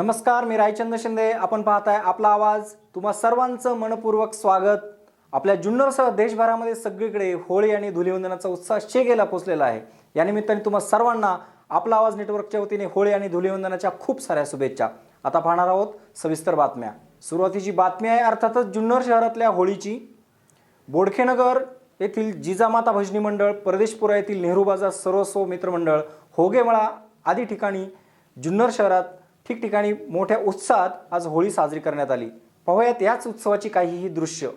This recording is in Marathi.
नमस्कार मी रायचंद्र शिंदे. आपण पाहताय आपला आवाज. तुम्हा सर्वांचं मनपूर्वक स्वागत. आपल्या जुन्नरसह देशभरामध्ये सगळीकडे होळी आणि धुलिवंदनाचा उत्साह शेगेला पोचलेला आहे. या निमित्ताने तुम्हा सर्वांना आपला आवाज नेटवर्कच्या वतीने होळी आणि धुलिवंदनाच्या खूप साऱ्या शुभेच्छा. आता पाहणार आहोत सविस्तर बातम्या. सुरुवातीची बातमी आहे अर्थातच जुन्नर शहरातल्या होळीची. बोडखेनगर येथील जिजामाता भजनी मंडळ परदेशपुरा येथील नेहरू बाजार सर्वस्व मित्रमंडळ होगेमळा आदी ठिकाणी जुन्नर शहरात ठिकठिकाणी मोठ्या उत्साहात आज होळी साजरी करण्यात आली. पाहूयात याच उत्सवाची काहीही दृश्य.